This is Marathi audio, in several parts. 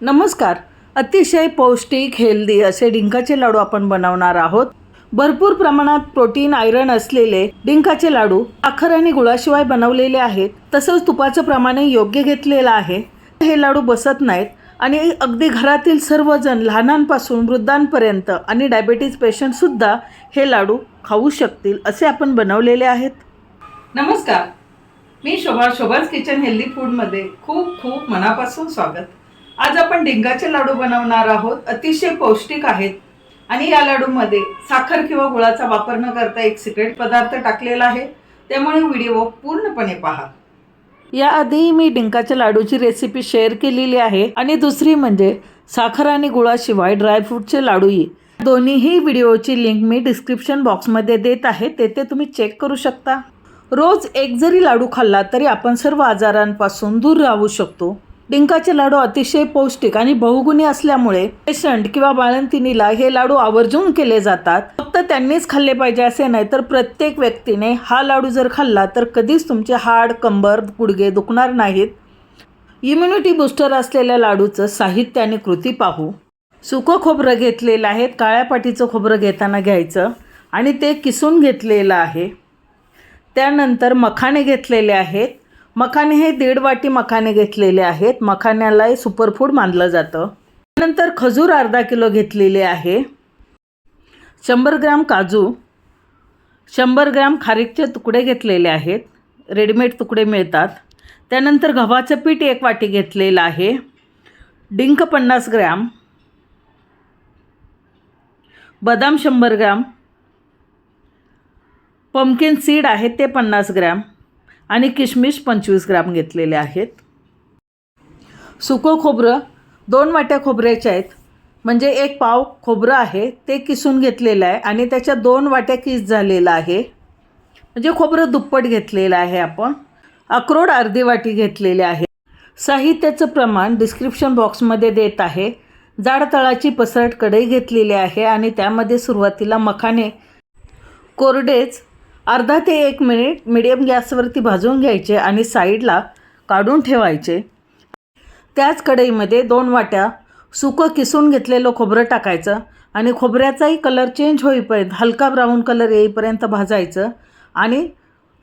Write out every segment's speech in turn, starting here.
नमस्कार. अतिशय पौष्टिक हेल्दी असे डिंकाचे लाडू आपण बनवणार आहोत. भरपूर प्रमाणात प्रोटीन आयरन असलेले डिंकाचे लाडू साखर आणि गुळाशिवाय बनवलेले आहेत. तसंच तुपाचं प्रमाणही योग्य घेतलेलं आहे. हे लाडू बसत नाहीत आणि अगदी घरातील सर्वजण लहानांपासून वृद्धांपर्यंत आणि डायबेटीज पेशंटसुद्धा हे लाडू खाऊ शकतील असे आपण बनवलेले आहेत. नमस्कार. मी शोभा शोभाज किचन हेल्दी फूडमध्ये खूप खूप मनापासून स्वागत. आज आपण डिंगाचे लाडू बनवणार आहोत. अतिशय पौष्टिक आहेत. आणि या लाडूमध्ये साखर किंवा गुळाचा वापर न करता एक सिक्रेट पदार्थ टाकलेला आहे. त्यामुळे व्हिडिओ पूर्णपणे पहा. याआधी मी डिंकाच्या लाडूची रेसिपी शेअर केलेली आहे. आणि दुसरी म्हणजे साखर आणि गुळाशिवाय ड्रायफ्रूटचे लाडूही दोन्हीही व्हिडिओची लिंक मी डिस्क्रिप्शन बॉक्समध्ये देत आहे. तेथे तुम्ही चेक करू शकता. रोज एक जरी लाडू खाल्ला तरी आपण सर्व आजारांपासून दूर राहू शकतो. डिंकाचे लाडू अतिशय पौष्टिक आणि बहुगुणी असल्यामुळे पेशंट किंवा बाळंतिणीला हे लाडू आवर्जून केले जातात. फक्त त्यांनीच खाल्ले पाहिजे असे नाही तर प्रत्येक व्यक्तीने हा लाडू जर खाल्ला तर कधीच तुमचे हाड कंबर गुडघे दुखणार नाहीत. इम्युनिटी बूस्टर असलेल्या लाडूचं साहित्य आणि कृती पाहू. सुकं खोबरं घेतलेलं आहे काळ्या पाटीचं खोबरं घेताना घ्यायचं आणि ते किसून घेतलेलं आहे. त्यानंतर मखाणे घेतलेले आहेत. मखाने हे दीड वाटी मखाने घेतलेले आहेत. मखाण्यालाही सुपरफूड मानलं जातं. त्यानंतर खजूर अर्धा किलो घेतलेले आहे. शंभर ग्राम काजू शंभर ग्राम खारीकचे तुकडे घेतलेले आहेत. रेडीमेड तुकडे मिळतात. त्यानंतर गव्हाचं पीठ एक वाटी घेतलेलं आहे. डिंक पन्नास ग्रॅम बदाम शंभर ग्रॅम पम्किन सीड आहेत ते पन्नास ग्रॅम आणि किशमिश पंचवीस ग्राम घेतलेले आहेत. सुकं खोबरं दोन वाट्या खोबऱ्याच्या आहेत. म्हणजे एक पाव खोबरं आहे ते किसून घेतलेलं आहे आणि त्याच्या दोन वाट्या किस झालेलं आहे. म्हणजे खोबरं दुप्पट घेतलेलं आहे आपण. अक्रोड अर्धी वाटी घेतलेले आहे. साहित्याचं प्रमाण डिस्क्रिप्शन बॉक्समध्ये देत आहे. जाड तळाची पसरट कढई घेतलेली आहे आणि त्यामध्ये सुरुवातीला मखाने कोरडेच अर्धा ते एक मिनिट मिडियम गॅसवरती भाजून घ्यायचे आणि साईडला काढून ठेवायचे. त्याच कढईमध्ये दोन वाट्या सुकं किसून घेतलेलं खोबरं टाकायचं आणि खोबऱ्याचाही कलर चेंज होईपर्यंत हलका ब्राऊन कलर येईपर्यंत भाजायचं आणि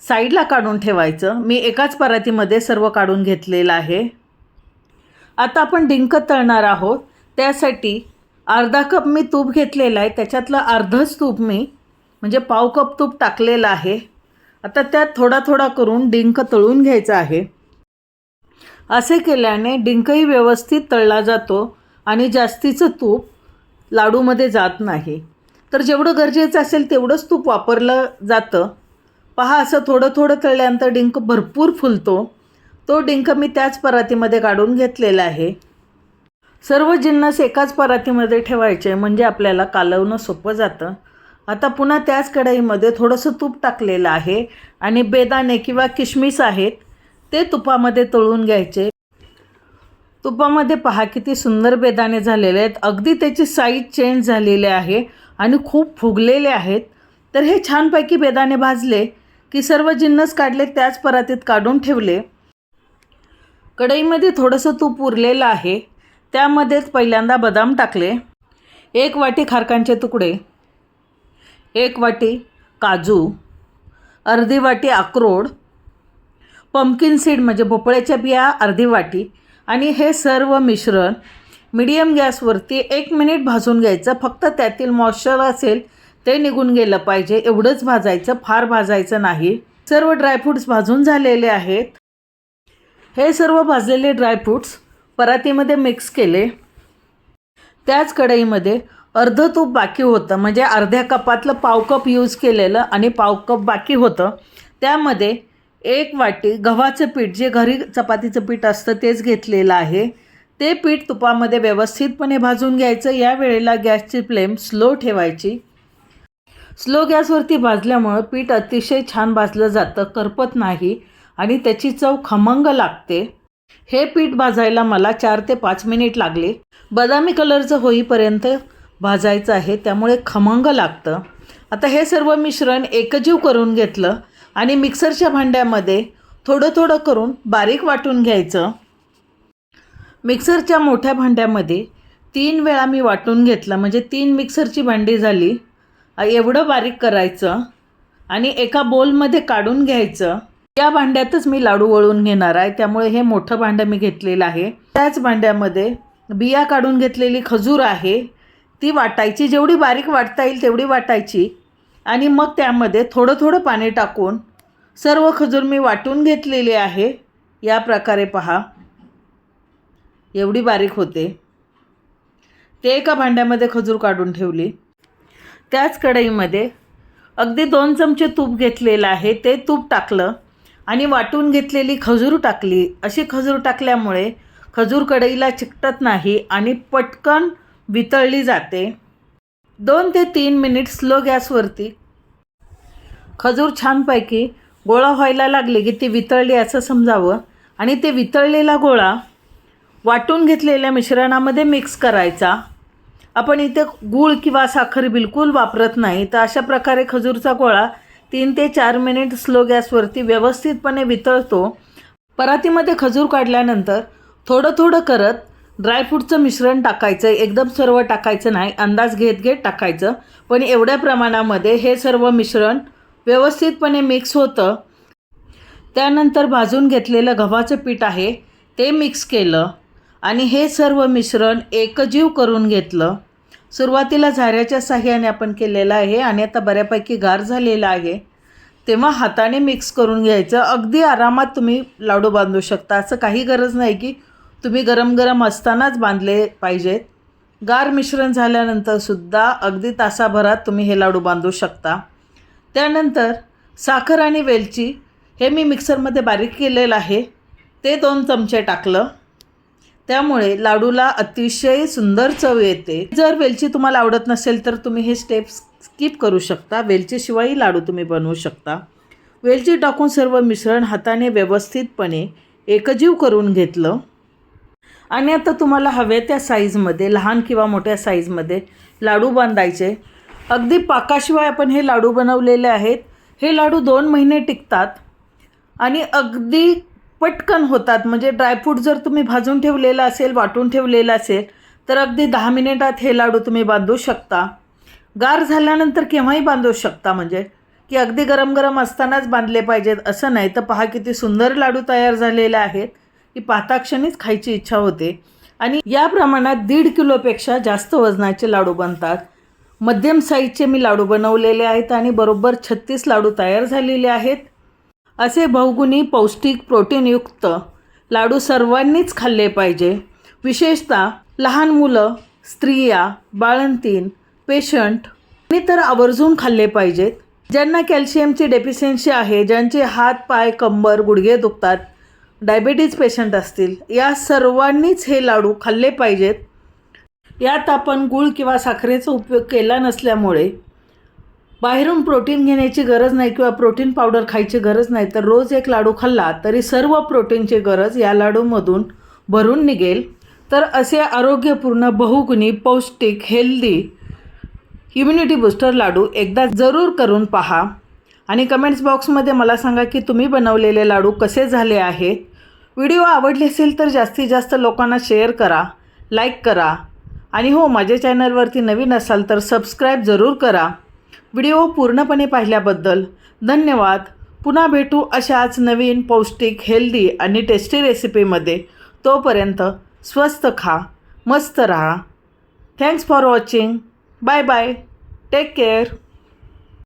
साईडला काढून ठेवायचं. मी एकाच परातीमध्ये सर्व काढून घेतलेलं आहे. आता आपण डिंक तळणार आहोत. त्यासाठी अर्धा कप मी तूप घेतलेलं आहे. त्याच्यातलं अर्धच तूप मी म्हणजे पाव कप तूप टाकलेलं आहे. आता त्यात थोडा थोडा करून डिंक तळून घ्यायचा आहे. असे केल्याने डिंकही व्यवस्थित तळला जातो आणि जास्तीचं तूप लाडूमध्ये जात नाही. तर जेवढं गरजेचं असेल तेवढंच तूप वापरलं जातं. पहा असं थोडं थोडं तळल्यानंतर डिंक भरपूर फुलतो. तो डिंक मी त्याच परातीमध्ये काढून घेतलेला आहे. सर्व जिन्नस एकाच परातीमध्ये ठेवायचे म्हणजे आपल्याला कालवणं सोपं जातं. आता पुन्हा त्याच कढईमध्ये थोडंसं तूप टाकलेलं आहे आणि बेदाणे किंवा किशमिस आहेत ते तुपामध्ये तळून घ्यायचे. तुपामध्ये पहा किती सुंदर बेदाणे झालेले आहेत. अगदी त्याची साईज चेंज झालेली आहे आणि खूप फुगलेले आहेत. तर हे छानपैकी बेदाणे भाजले की सर्व जिन्नस काढले त्याच परातीत काढून ठेवले. कढईमध्ये थोडंसं तूप उरलेलं आहे. त्यामध्येच पहिल्यांदा बदाम टाकले. एक वाटी खारकांचे तुकडे. एक वाटी काजू अर्धी वाटी अक्रोड पम्पकिन सीड म्हणजे भोपळ्याच्या बिया अर्धी वाटी. आणि हे सर्व मिश्रण मिडियम गॅसवरती एक मिनिट भाजून घ्यायचं. फक्त त्यातील मॉइश्चर असेल ते निघून गेलं पाहिजे. एवढंच भाजायचं फार भाजायचं नाही. सर्व ड्रायफ्रूट्स भाजून झालेले आहेत. हे सर्व भाजलेले ड्रायफ्रूट्स परातीमध्ये मिक्स केले. त्याच कढईमध्ये अर्धं तूप बाकी होतं. म्हणजे अर्ध्या कपातलं पाव कप यूज केलेलं आणि पाव कप बाकी होतं. त्यामध्ये एक वाटी गव्हाचं पीठ जे घरी चपातीचं पीठ असतं तेच घेतलेलं आहे. ते पीठ तुपामध्ये व्यवस्थितपणे भाजून घ्यायचं. या वेळेला गॅसची फ्लेम स्लो ठेवायची. स्लो गॅसवरती भाजल्यामुळं पीठ अतिशय छान भाजलं जातं करपत नाही आणि त्याची चव खमंग लागते. हे पीठ भाजायला मला चार ते पाच मिनिट लागले. बदामी कलरचं होईपर्यंत भाजायचं आहे त्यामुळे खमंग लागतं. आता हे सर्व मिश्रण एकजीव करून घेतलं आणि मिक्सरच्या भांड्यामध्ये थोडं थोडं करून बारीक वाटून घ्यायचं. मिक्सरच्या मोठ्या भांड्यामध्ये तीन वेळा मी वाटून घेतलं म्हणजे तीन मिक्सरची भांडी झाली. एवढं बारीक करायचं आणि एका बोलमध्ये काढून घ्यायचं. या भांड्यातच मी लाडू वळून घेणार आहे त्यामुळे हे मोठं भांडं मी घेतलेलं आहे. त्याच भांड्यामध्ये बिया काढून घेतलेली खजूर आहे. ती वाटायची जेवढी बारीक वाटता येईल तेवढी वाटायची. आणि मग त्यामध्ये थोडं थोडं पाणी टाकून सर्व खजूर मी वाटून घेतलेली आहे. या प्रकारे पहा. एवढी बारीक होते. ते एका भांड्यामध्ये खजूर काढून ठेवली. त्याच कढईमध्ये अगदी दोन चमचे तूप घेतलेलं आहे. ते तूप टाकलं आणि वाटून घेतलेली खजूर टाकली. अशी खजूर टाकल्यामुळे खजूर कढईला चिकटत नाही आणि पटकन वितळली जाते. दोन ते तीन मिनिट स्लो गॅसवरती. खजूर छानपैकी गोळा व्हायला लागले की ती वितळली असं समजावं आणि ते वितळलेला गोळा वाटून घेतलेल्या मिश्रणामध्ये मिक्स करायचा. आपण इथे गूळ किंवा साखर बिलकुल वापरत नाही तर अशा प्रकारे खजूरचा गोळा तीन ते चार मिनिट स्लो गॅसवरती व्यवस्थितपणे वितळतो. परातीमध्ये खजूर काढल्यानंतर थोडं थोडं करत ड्रायफ्रूटचं मिश्रण टाकायचं एकदम सर्व टाकायचं नाही अंदाज घेत घेत टाकायचं. पण एवढ्या प्रमाणामध्ये हे सर्व मिश्रण व्यवस्थितपणे मिक्स होतं. त्यानंतर भाजून घेतलेलं गव्हाचं पीठ आहे ते मिक्स केलं. आणि हे सर्व मिश्रण एकजीव करून घेतलं. सुरुवातीला झाऱ्याच्या साह्याने आपण केलेलं आहे आणि आता बऱ्यापैकी गार झालेलं आहे. तेव्हा हाताने मिक्स करून घ्यायचं. अगदी आरामात तुम्ही लाडू बांधू शकता. असं काही गरज नाही की तुम्ही गरम गरम असतानाच बांधले पाहिजेत. गार मिश्रण झाल्यानंतरसुद्धा अगदी तासाभरात तुम्ही हे लाडू बांधू शकता. त्यानंतर साखर आणि वेलची हे मी मिक्सरमध्ये बारीक केलेलं आहे. ते दोन चमचे टाकलं. त्यामुळे लाडूला अतिशय सुंदर चव येते. जर वेलची तुम्हाला आवडत नसेल तर तुम्ही हे स्टेप स्किप करू शकता. वेलचीशिवायही लाडू तुम्ही बनवू शकता. वेलची टाकून सर्व मिश्रण हाताने व्यवस्थितपणे एकजीव करून घेतलं. आणि आता तुम्हाला हवे त्या साईजमध्ये लहान किंवा मोठ्या साईजमध्ये लाडू बांधायचे. अगदी पाकाशिवाय आपण हे लाडू बनवलेले आहेत. हे लाडू दोन महिने टिकतात आणि अगदी पटकन होतात. म्हणजे ड्रायफ्रूट जर तुम्ही भाजून ठेवलेलं असेल वाटून ठेवलेलं असेल तर अगदी दहा मिनिटात हे लाडू तुम्ही बांधू शकता. गार झाल्यानंतर केव्हाही बांधू शकता. म्हणजे की अगदी गरम गरम असतानाच बांधले पाहिजेत असं नाही. तर पहा किती सुंदर लाडू तयार झालेले आहेत. की पाताक्षणीच खायची इच्छा होते. आणि या प्रमाणात दीड किलोपेक्षा जास्त वजनाचे लाडू बनतात. मध्यम साईजचे मी लाडू बनवलेले आहेत आणि बरोबर छत्तीस लाडू तयार झालेले आहेत. असे बहुगुणी पौष्टिक प्रोटीनयुक्त लाडू सर्वांनीच खाल्ले पाहिजे. विशेषतः लहान मुलं स्त्रिया बाळंतीण पेशंट आणि तर आवर्जून खाल्ले पाहिजेत. ज्यांना कॅल्शियमची डेफिशियन्सी आहे ज्यांचे हात पाय कंबर गुडघे दुखतात डायबेटीज पेशंट असतील या सर्वांनीच हे लाडू खाल्ले पाहिजेत. यात आपण गूळ किंवा साखरेचा उपयोग केला नसल्यामुळे बाहेरून प्रोटीन घेण्याची गरज नाही किंवा प्रोटीन पावडर खायची गरज नाही तर रोज एक लाडू खाल्ला तरी सर्व प्रोटीनची गरज या लाडूमधून भरून निघेल. तर असे आरोग्यपूर्ण बहुगुणी पौष्टिक हेल्दी इम्युनिटी बूस्टर लाडू एकदा जरूर करून पहा. आणि कमेंट्स बॉक्समध्ये मला सांगा की तुम्ही बनवलेले लाडू कसे झाले आहेत? व्हिडिओ आवडले असेल तर जास्तीत जास्त लोकांना शेअर करा लाईक करा. आणि हो माझ्या चॅनलवरती नवीन असाल तर सबस्क्राईब जरूर करा. व्हिडिओ पूर्णपणे पाहिल्याबद्दल धन्यवाद. पुन्हा भेटू अशाच नवीन पौष्टिक हेल्दी आणि टेस्टी रेसिपीमध्ये तोपर्यंत स्वस्त खा मस्त रहा. Thanks for watching bye bye take care